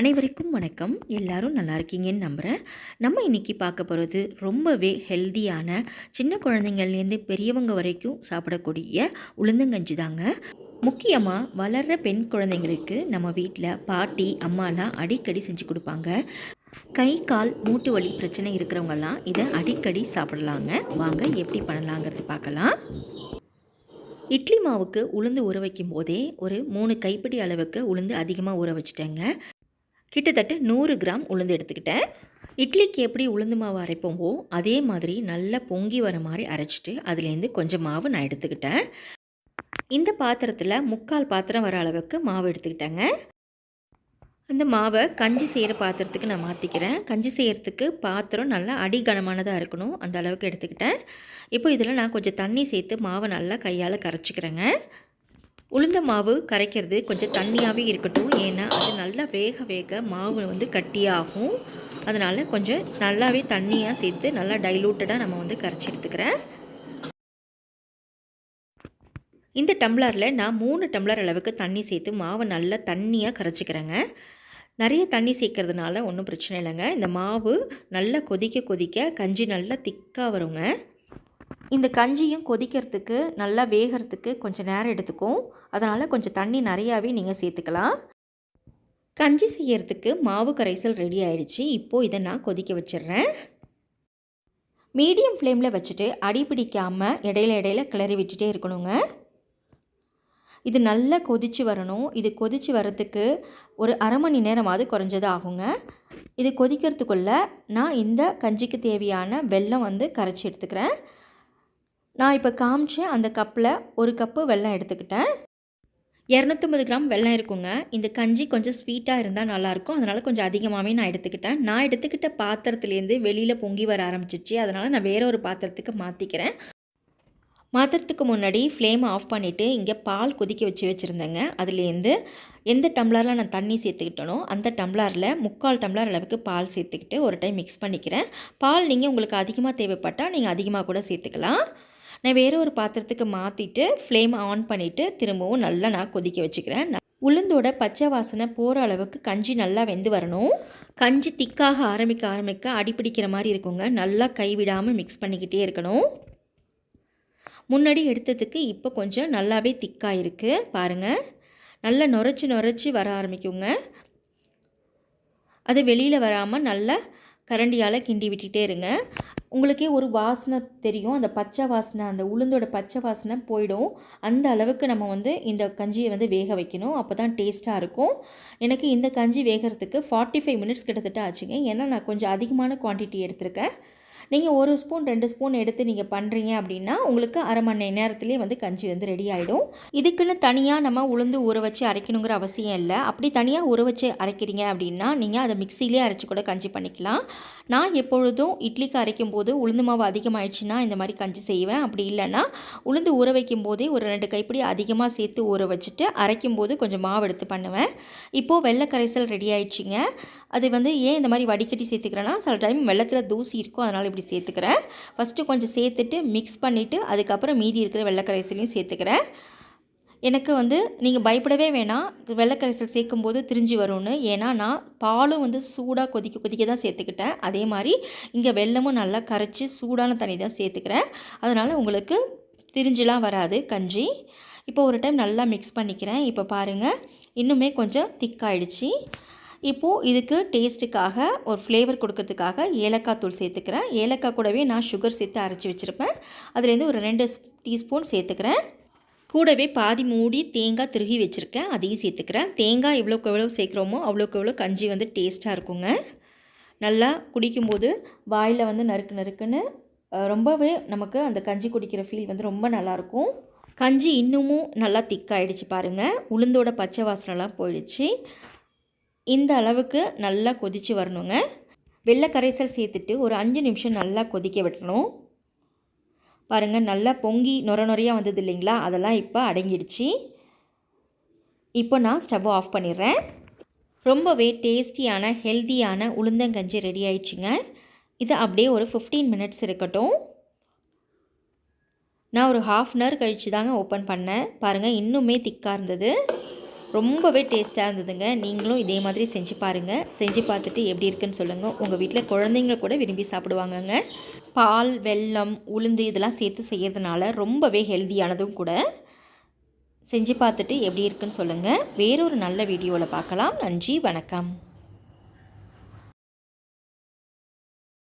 அனைவருக்கும் வணக்கம். எல்லாரும் நல்லா இருக்கீங்கன்னு நம்புகிறேன் நம்ம இன்றைக்கி பார்க்க போகிறது ரொம்பவே ஹெல்தியான சின்ன குழந்தைங்கள்லேருந்து பெரியவங்க வரைக்கும் சாப்பிடக்கூடிய உளுந்தங்கஞ்சி தாங்க. முக்கியமாக வளர்கிற பெண் குழந்தைங்களுக்கு நம்ம வீட்டில் பாட்டி அம்மாலாம் அடிக்கடி செஞ்சு கொடுப்பாங்க. கை கால் மூட்டு வலி பிரச்சனை இருக்கிறவங்கெல்லாம் இதை அடிக்கடி சாப்பிடலாங்க. வாங்க எப்படி பண்ணலாங்கிறது பார்க்கலாம். இட்லி மாவுக்கு உளுந்து ஊற வைக்கும் போதே ஒரு மூணு கைப்பிடி அளவுக்கு உளுந்து அதிகமாக ஊற வச்சுட்டேங்க. கிட்டத்தட்ட நூறு கிராம் உளுந்து எடுத்துக்கிட்டேன். இட்லிக்கு எப்படி உளுந்து மாவு அரைப்போமோ அதே மாதிரி நல்லா பொங்கி வர மாதிரி அரைச்சிட்டு அதுலேருந்து கொஞ்சம் மாவு நான் எடுத்துக்கிட்டேன். இந்த பாத்திரத்தில் முக்கால் பாத்திரம் வர அளவுக்கு மாவு எடுத்துக்கிட்டேங்க. அந்த மாவை கஞ்சி செய்கிற பாத்திரத்துக்கு நான் மாற்றிக்கிறேன் கஞ்சி செய்கிறதுக்கு பாத்திரம் நல்லா அடிகனமானதாக இருக்கணும். அந்த அளவுக்கு எடுத்துக்கிட்டேன். இப்போ இதில் நான் கொஞ்சம் தண்ணி சேர்த்து மாவை நல்லா கையால் கரைச்சிக்கிறேங்க. உளுந்த மாவு கரைக்கிறது கொஞ்சம் தண்ணியாகவே இருக்கட்டும். ஏன்னா அது நல்லா வேக வேக மாவு வந்து கட்டியாகும். அதனால் கொஞ்சம் நல்லாவே தண்ணியாக சேர்த்து நல்லா டைலூட்டடாக நம்ம வந்து கரைச்சி எடுத்துக்கிறேன். இந்த டம்ளரில் நான் மூணு டம்ளர் அளவுக்கு தண்ணி சேர்த்து மாவை நல்லா தண்ணியாக கரைச்சிக்கிறேங்க. நிறைய தண்ணி சேர்க்கறதுனால ஒன்றும் பிரச்சனை இல்லைங்க. இந்த மாவு நல்லா கொதிக்க கொதிக்க கஞ்சி நல்லா திக்காக வருங்க. இந்த கஞ்சியும் கொதிக்கிறதுக்கு நல்லா வேகிறதுக்கு கொஞ்சம் நேரம் எடுத்துக்கும். அதனால் கொஞ்சம் தண்ணி நிறையாவே நீங்கள் சேர்த்துக்கலாம். கஞ்சி செய்யறதுக்கு மாவு கரைசல் ரெடி ஆயிடுச்சு. இப்போது இதை நான் கொதிக்க வச்சிடுறேன். மீடியம் ஃப்ளேமில் வச்சுட்டு அடி பிடிக்காமல் இடையில இடையில கிளறி விட்டுட்டே இருக்கணுங்க. இது நல்லா கொதித்து வரணும். இது கொதித்து வரத்துக்கு ஒரு அரை மணி நேரமாவது குறைஞ்சது ஆகுங்க. இது கொதிக்கிறதுக்குள்ளே நான் இந்த கஞ்சிக்கு தேவையான வெல்லம் வந்து கரைச்சி எடுத்துக்கிறேன். நான் இப்போ காமிச்சேன் அந்த கப்பில் ஒரு கப்பு வெல்லம் எடுத்துக்கிட்டேன். இரநூத்தம்பது கிராம் வெள்ளம் இருக்குங்க. இந்த கஞ்சி கொஞ்சம் ஸ்வீட்டாக இருந்தால் நல்லாயிருக்கும். அதனால் கொஞ்சம் அதிகமாகவே நான் எடுத்துக்கிட்டேன். நான் எடுத்துக்கிட்ட பாத்திரத்துலேருந்து வெளியில் பொங்கி வர ஆரம்பிச்சிச்சு. அதனால் நான் வேற ஒரு பாத்திரத்துக்கு மாற்றிக்கிறேன் மாத்திரத்துக்கு முன்னாடி ஃப்ளேம் ஆஃப் பண்ணிவிட்டு இங்கே பால் கொதிக்க வச்சு வச்சுருந்தேங்க. அதுலேருந்து எந்த டம்ளரில் நான் தண்ணி சேர்த்துக்கிட்டனோ அந்த டம்ளரில் முக்கால் டம்ளர் அளவுக்கு பால் சேர்த்துக்கிட்டு ஒரு டைம் மிக்ஸ் பண்ணிக்கிறேன். பால் நீங்கள் உங்களுக்கு அதிகமாக தேவைப்பட்டால் நீங்கள் அதிகமாக கூட சேர்த்துக்கலாம். நான் வேறு ஒரு பாத்திரத்துக்கு மாற்றிட்டு ஃப்ளேம் ஆன் பண்ணிவிட்டு திரும்பவும் நல்லா நான் கொதிக்க வச்சுக்கிறேன். உளுந்தோட பச்சை வாசனை போகிற அளவுக்கு கஞ்சி நல்லா வெந்து வரணும். கஞ்சி திக்காக ஆரம்பிக்க ஆரம்பிக்க அடிப்பிடிக்கிற மாதிரி இருக்குங்க. நல்லா கைவிடாமல் மிக்ஸ் பண்ணிக்கிட்டே இருக்கணும். முன்னாடி எடுத்ததுக்கு இப்போ கொஞ்சம் நல்லாவே திக்காக இருக்குது பாருங்கள் நல்லா நுரைச்சி நுரைச்சி வர ஆரம்பிக்குங்க. அது வெளியில் வராமல் நல்லா கரண்டியால் கிண்டி விட்டுட்டே இருங்க. உங்களுக்கே ஒரு வாசனை தெரியும். அந்த பச்சை வாசனை அந்த உளுந்தோட பச்சை வாசனை போயிடும். அந்த அளவுக்கு நம்ம வந்து இந்த கஞ்சியை வந்து வேக வைக்கணும். அப்போ தான் டேஸ்ட்டாக இருக்கும். எனக்கு இந்த கஞ்சி வேகிறதுக்கு ஃபார்ட்டி ஃபைவ் மினிட்ஸ் கிட்டத்தட்ட ஆச்சுங்க. ஏன்னா நான் கொஞ்சம் அதிகமான குவான்டிட்டி எடுத்திருக்கேன். நீங்கள் ஒரு ஸ்பூன் ரெண்டு ஸ்பூன் எடுத்து நீங்கள் பண்ணுறீங்க அப்படின்னா உங்களுக்கு அரை மணி நேரத்துலேயே வந்து கஞ்சி வந்து ரெடி ஆகிடும் இதுக்குன்னு தனியாக நம்ம உளுந்து ஊற வச்சு அரைக்கணுங்கிற அவசியம் இல்லை. அப்படி தனியாக ஊற வச்சு அரைக்கிறீங்க அப்படின்னா நீங்கள் அதை மிக்சிலே அரைச்சி கூட கஞ்சி பண்ணிக்கலாம். நான் எப்பொழுதும் இட்லிக்கு அரைக்கும் போது உளுந்து மாவு அதிகமாகிடுச்சுன்னா இந்த மாதிரி கஞ்சி செய்வேன். அப்படி இல்லைன்னா உளுந்து ஊற வைக்கும் போதே ஒரு ரெண்டு கைப்பிடி அதிகமாக சேர்த்து ஊற வச்சுட்டு அரைக்கும் போது கொஞ்சம் மாவு எடுத்து பண்ணுவேன். இப்போது வெள்ளை கரைசல் ரெடி ஆயிடுச்சுங்க. அது வந்து ஏன் இந்த மாதிரி வடிகட்டி சேர்த்துக்கிறேன்னா சில டைம் வெள்ளத்தில் தூசி இருக்கும் அதனால் இப்படி சேர்த்துக்கிறேன். ஃபஸ்ட்டு கொஞ்சம் சேர்த்துட்டு மிக்ஸ் பண்ணிவிட்டு அதுக்கப்புறம் மீதி இருக்கிற வெள்ளக்கரைசலையும் சேர்த்துக்கிறேன். எனக்கு வந்து நீங்கள் பயப்படவே வேணாம். வெள்ளைக்கரைசல் சேர்க்கும்போது திரிஞ்சு வரும்னு. ஏன்னா நான் பாலும் வந்து சூடாக கொதிக்க கொதிக்க தான் சேர்த்துக்கிட்டேன். அதே மாதிரி இங்கே வெள்ளமும் நல்லா கரைச்சி சூடான தண்ணி தான் சேர்த்துக்கிறேன். அதனால் உங்களுக்கு திரிஞ்சுலாம் வராது கஞ்சி. இப்போ ஒரு டைம் நல்லா மிக்ஸ் பண்ணிக்கிறேன். இப்போ பாருங்கள் இன்னுமே கொஞ்சம் திக்காயிடுச்சு. இப்போது இதுக்கு டேஸ்ட்டுக்காக ஒரு ஃப்ளேவர் கொடுக்கறதுக்காக ஏலக்காய் தூள் சேர்த்துக்கிறேன். ஏலக்காய் கூடவே நான் சுகர் சேர்த்து அரைச்சி வச்சுருப்பேன். அதுலேருந்து ஒரு ரெண்டு டீஸ்பூன் சேர்த்துக்கிறேன். கூடவே பாதி மூடி தேங்காய் திருகி வச்சுருக்கேன். அதையும் சேர்த்துக்கிறேன். தேங்காய் எவ்வளோக்கு எவ்வளோ சேர்க்குறோமோ அவ்வளோக்கு எவ்வளோ கஞ்சி வந்து டேஸ்ட்டாக இருக்குங்க. நல்லா குடிக்கும்போது வாயில் வந்து நறுக்கு நறுக்குன்னு ரொம்பவே நமக்கு அந்த கஞ்சி குடிக்கிற ஃபீல் வந்து ரொம்ப நல்லாயிருக்கும். கஞ்சி இன்னமும் நல்லா திக்காயிடுச்சு பாருங்கள் உளுந்தோட பச்சை வாசனைலாம் போயிடுச்சு. இந்த அளவுக்கு நல்லா கொதித்து வரணுங்க. வெள்ளை கரைசல் சேர்த்துட்டு ஒரு அஞ்சு நிமிஷம் நல்லா கொதிக்க விடணும். பாருங்கள் நல்லா பொங்கி நொர நொறையாக வந்தது இல்லைங்களா? அதெல்லாம் இப்போ அடங்கிடுச்சு. இப்போ நான் ஸ்டவ் ஆஃப் பண்ணிடுறேன். ரொம்பவே டேஸ்டியான ஹெல்த்தியான உளுந்தங்கஞ்சி ரெடி ஆயிடுச்சுங்க. இது அப்படியே ஒரு ஃபிஃப்டீன் மினிட்ஸ் இருக்கட்டும். நான் ஒரு ஹாஃப் அன் ஹவர் கழித்து தாங்க ஓப்பன் பண்ணேன். பாருங்கள் இன்னுமே திக்காக இருந்தது. ரொம்பவே டேஸ்ட்டாக இருந்ததுங்க. நீங்களும் இதே மாதிரி செஞ்சு பாருங்கள் செஞ்சு பார்த்துட்டு எப்படி இருக்குன்னு சொல்லுங்கள் உங்கள் வீட்டில் குழந்தைங்க கூட விரும்பி சாப்பிடுவாங்கங்க. பால் வெல்லம் உளுந்து இதெல்லாம் சேர்த்து செய்கிறதுனால ரொம்பவே ஹெல்தியானதும் கூட. செஞ்சு பார்த்துட்டு எப்படி இருக்குன்னு சொல்லுங்கள் வேறொரு நல்ல வீடியோவில் பார்க்கலாம். நன்றி வணக்கம்.